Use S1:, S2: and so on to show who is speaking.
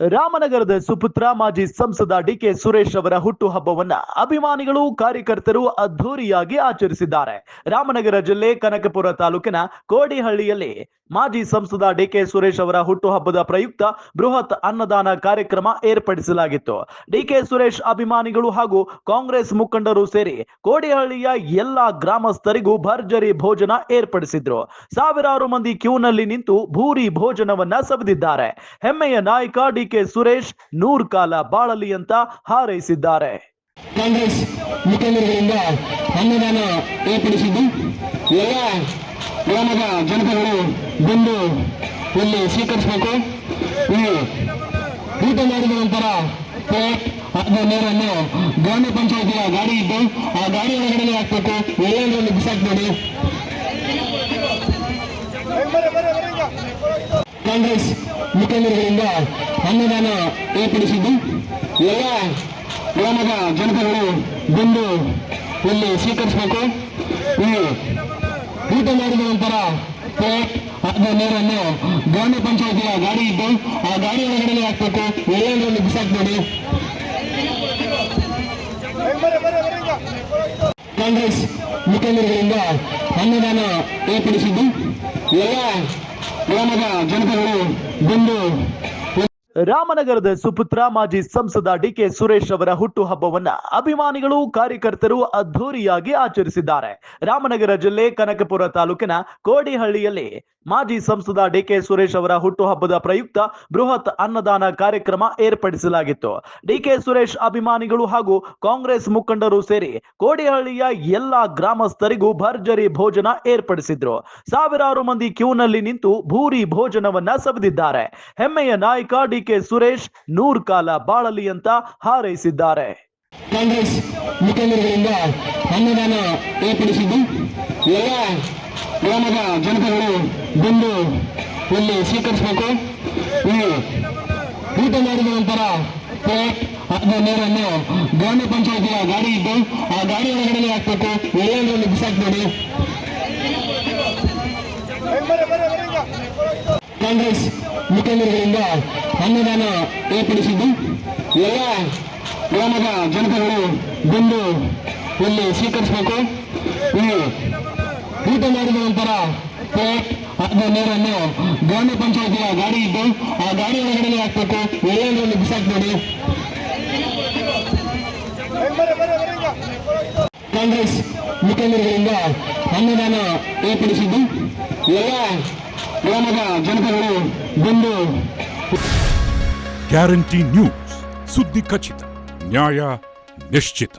S1: ರಾಮನಗರದ ಸುಪುತ್ರ ಮಾಜಿ ಸಂಸದ ಡಿಕೆ ಸುರೇಶ್ ಅವರ ಹುಟ್ಟುಹಬ್ಬವನ್ನ ಅಭಿಮಾನಿಗಳು, ಕಾರ್ಯಕರ್ತರು ಅದ್ಧೂರಿಯಾಗಿ ಆಚರಿಸಿದ್ದಾರೆ. ರಾಮನಗರ ಜಿಲ್ಲೆ ಕನಕಪುರ ತಾಲೂಕಿನ ಕೋಡಿಹಳ್ಳಿಯಲ್ಲಿ ಮಾಜಿ ಸಂಸದ ಡಿಕೆ ಸುರೇಶ್ ಅವರ ಹುಟ್ಟುಹಬ್ಬದ ಪ್ರಯುಕ್ತ ಬೃಹತ್ ಅನ್ನದಾನ ಕಾರ್ಯಕ್ರಮ ಏರ್ಪಡಿಸಲಾಗಿತ್ತು. ಡಿಕೆ ಸುರೇಶ್ ಅಭಿಮಾನಿಗಳು ಹಾಗೂ ಕಾಂಗ್ರೆಸ್ ಮುಖಂಡರು ಸೇರಿ ಕೋಡಿಹಳ್ಳಿಯ ಎಲ್ಲಾ ಗ್ರಾಮಸ್ಥರಿಗೂ ಭರ್ಜರಿ ಭೋಜನ ಏರ್ಪಡಿಸಿದ್ರು. ಸಾವಿರಾರು ಮಂದಿ ಕ್ಯೂನಲ್ಲಿ ನಿಂತು ಭೂರಿ ಭೋಜನವನ್ನ ಸವಿದಿದ್ದಾರೆ. ಹೆಮ್ಮೆಯ ನಾಯಕ ಡಿಕೆ ಸುರೇಶ್ ನೂರ್ ಕಾಲ ಬಾಳಲಿ ಅಂತ ಹಾರೈಸಿದ್ದಾರೆ.
S2: ಕಾಂಗ್ರೆಸ್ ಮುಖಂಡರುಗಳಿಂದ ಅನ್ನದಾನ ಏರ್ಪಡಿಸಿದ್ದು ಎಲ್ಲ ಗ್ರಾಮದ ಜನತೆಗಳು ಬಂದು ಇಲ್ಲಿ ಸ್ವೀಕರಿಸಬೇಕು. ಊಟ ಮಾಡಿದ ನಂತರ ಪ್ಲೇಟ್ ನೀರನ್ನು ಗ್ರಾಮ ಪಂಚಾಯತಿಯ ಗಾಡಿ ಇದ್ದು ಆ ಗಾಡಿ ಒಳಗಡೆ ಹಾಕ್ಬೇಕು. ಎಲ್ಲೆಂದ್ರಲ್ಲಿ ಬಿಸಾಕ್ಬೇಡಿ ಕಾಂಗ್ರೆಸ್ ಮುಖಂಡರುಗಳಿಂದ ಅನ್ನದಾನ ಏರ್ಪಡಿಸಿದ್ದು. ಎಲ್ಲ ಗ್ರಾಮದ ಜನತೆಗಳು ಬಂದು ಇಲ್ಲಿ ಸ್ವೀಕರಿಸಬೇಕು. ಈ ಊಟ ಮಾಡಿದ ನಂತರ ಪ್ಲೇಟ್ ಅಥವಾ ನೀರನ್ನು ಗ್ರಾಮ ಪಂಚಾಯತಿಯ ಗಾಡಿ ಇದ್ದು, ಆ ಗಾಡಿ ಒಳಗಡೆ ಹಾಕ್ಬೇಕು. ಎಲ್ಲೆಂದ್ರಲ್ಲಿ ಬಿಸಾಕ್ಬೇಡಿ ಕಾಂಗ್ರೆಸ್ ಮುಖಂಡರುಗಳಿಂದ ಅನ್ನದಾನ ಏರ್ಪಡಿಸಿದ್ದು. ಎಲ್ಲ ಗ್ರಾಮದ ಜನತೆಗಳು ಬಂದು
S1: ರಾಮನಗರದ ಸುಪುತ್ರ ಮಾಜಿ ಸಂಸದ ಡಿಕೆ ಸುರೇಶ್ ಅವರ ಹುಟ್ಟುಹಬ್ಬವನ್ನ ಅಭಿಮಾನಿಗಳು, ಕಾರ್ಯಕರ್ತರು ಅದ್ಧೂರಿಯಾಗಿ ಆಚರಿಸಿದ್ದಾರೆ. ರಾಮನಗರ ಜಿಲ್ಲೆ ಕನಕಪುರ ತಾಲೂಕಿನ ಕೋಡಿಹಳ್ಳಿಯಲ್ಲಿ ಮಾಜಿ ಸಂಸದ ಡಿಕೆ ಸುರೇಶ್ ಅವರ ಹುಟ್ಟುಹಬ್ಬದ ಪ್ರಯುಕ್ತ ಬೃಹತ್ ಅನ್ನದಾನ ಕಾರ್ಯಕ್ರಮ ಏರ್ಪಡಿಸಲಾಗಿತ್ತು. ಡಿಕೆ ಸುರೇಶ್ ಅಭಿಮಾನಿಗಳು ಹಾಗೂ ಕಾಂಗ್ರೆಸ್ ಮುಖಂಡರು ಸೇರಿ ಕೋಡಿಹಳ್ಳಿಯ ಎಲ್ಲಾ ಗ್ರಾಮಸ್ಥರಿಗೂ ಭರ್ಜರಿ ಭೋಜನ ಏರ್ಪಡಿಸಿದ್ರು. ಸಾವಿರಾರು ಮಂದಿ ಕ್ಯೂನಲ್ಲಿ ನಿಂತು ಭೂರಿ ಭೋಜನವನ್ನ ಸವಿದಿದ್ದಾರೆ. ಹೆಮ್ಮೆಯ ನಾಯಕ ಡಿಕೆ ಸುರೇಶ್ ನೂರ್ ಕಾಲ ಬಾಳಲಿ ಅಂತ ಹಾರೈಸಿದ್ದಾರೆ.
S2: ಕಾಂಗ್ರೆಸ್ ಮುಖಂಡರುಗಳಿಂದ ಅನ್ನದಾನ ಏರ್ಪಡಿಸಿದ್ದು ಎಲ್ಲ ಗ್ರಾಮದ ಜನತೆಗಳು ಬಂದು ಇಲ್ಲಿ ಸ್ವೀಕರಿಸಬೇಕು. ಈ ಊಟ ಮಾಡಿದ ನಂತರ ನೀರನ್ನು ಗ್ರಾಮ ಪಂಚಾಯತಿಯ ಗಾಡಿ ಇದ್ದು ಆ ಗಾಡಿ ಒಳಗಡೆ ಹಾಕಬೇಕು. ಎಲ್ಲೆಂದ್ರಲ್ಲಿ ಬಿಸಾಕ್ಬೇಡಿ ಕಾಂಗ್ರೆಸ್ ಮುಖಂಡರುಗಳಿಂದ ಅನ್ನದಾನ ಏರ್ಪಡಿಸಿದ್ದು. ಎಲ್ಲ ಗ್ರಾಮದ ಜನತೆಗಳು ಬಂದು ಇಲ್ಲಿ ಸ್ವೀಕರಿಸಬೇಕು. ಈ ಊಟ ಮಾಡಿದ ನಂತರ ಪ್ಲೇಟ್ ನೀರನ್ನು ಗ್ರಾಮ ಪಂಚಾಯತಿಯ ಗಾಡಿ ಇದ್ದು, ಆ ಗಾಡಿ ಒಳಗಡೆ ಹಾಕ್ಬೇಕು. ಎಲ್ಲೆಂದ್ರಲ್ಲಿ ಬಿಸಾಕ್ಬೇಡಿ ಕಾಂಗ್ರೆಸ್ ಮುಖಂಡರುಗಳಿಂದ ಅನ್ನದಾನ ಏರ್ಪಡಿಸಿದ್ದು. ಎಲ್ಲ ಗ್ರಾಮದ ಜನತೆಗಳು ಬಂದು
S3: ಗ್ಯಾರಂಟಿ ನ್ಯೂಸ್ ಸುದ್ದಿ ಖಚಿತ ನ್ಯಾಯ ನಿಶ್ಚಿತ